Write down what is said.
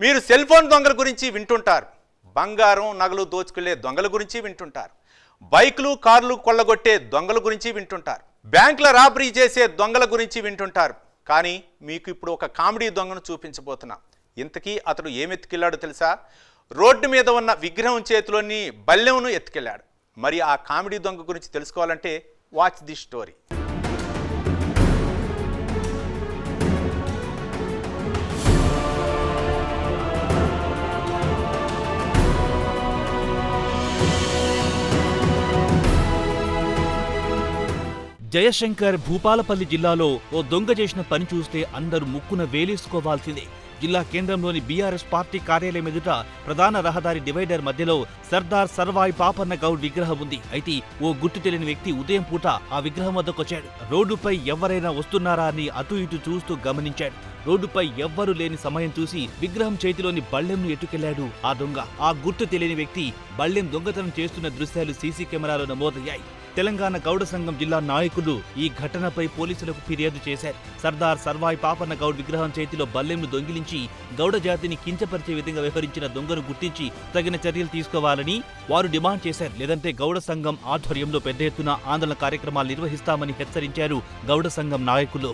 మీరు cell phone దొంగల గురించి వింటుంటారు. బంగారం నగలు దోచుకెళ్ళే దొంగల గురించి వింటుంటారు. బైకులు కార్లు కొల్లగొట్టే దొంగల గురించి వింటుంటారు. బ్యాంకుల రాబరీ చేసే దొంగల గురించి వింటుంటారు. కానీ మీకు ఇప్పుడు ఒక కామెడీ దొంగను చూపించబోతున్నా. ఇంతకీ అతడు ఏమెత్తుకెళ్ళాడో తెలుసా? రోడ్డు మీద ఉన్న విగ్రహం చేతిలోని బల్లెమును ఎత్తుకెళ్ళాడు. మరి ఆ కామెడీ దొంగ గురించి తెలుసుకోవాలంటే watch the story. Jayashankar Bhupalpally జిల్లాలో ఓ దొంగ చేసిన పని చూస్తే అందరూ ముక్కున వేలేసుకోవాల్సిందే. జిల్లా కేంద్రంలోని బీఆర్ఎస్ పార్టీ కార్యాలయం ఎదుట ప్రధాన రహదారి డివైడర్ మధ్యలో సర్దార్ సర్వాయి పాపన్న గౌడ్ విగ్రహం ఉంది. అయితే ఓ గుర్తు తెలియని వ్యక్తి ఉదయం పూట ఆ విగ్రహం వద్దకొచ్చాడు. రోడ్డుపై ఎవరైనా వస్తున్నారా అని అటు ఇటు చూస్తూ గమనించాడు. రోడ్డుపై ఎవ్వరూ లేని సమయం చూసి విగ్రహం చేతిలోని బళ్ళెంను ఎట్టుకెళ్ళాడు ఆ దొంగ. ఆ గుర్తు తెలియని వ్యక్తి బళ్ళెం దొంగతనం చేస్తున్న దృశ్యాలు సీసీ కెమెరాలో నమోదయ్యాయి. తెలంగాణ గౌడ సంఘం జిల్లా నాయకులు ఈ ఘటనపై పోలీసులకు ఫిర్యాదు చేశారు. సర్దార్ సర్వాయి పాపన్న గౌడ్ విగ్రహం చేతిలో బల్లెంను దొంగిలించి గౌడ జాతిని కించపరిచే విధంగా వ్యవహరించిన దొంగను గుర్తించి తగిన చర్యలు తీసుకోవాలని వారు డిమాండ్ చేశారు. లేదంటే గౌడ సంఘం ఆధ్వర్యంలో పెద్ద ఎత్తున ఆందోళన కార్యక్రమాలు నిర్వహిస్తామని హెచ్చరించారు గౌడ సంఘం నాయకులు.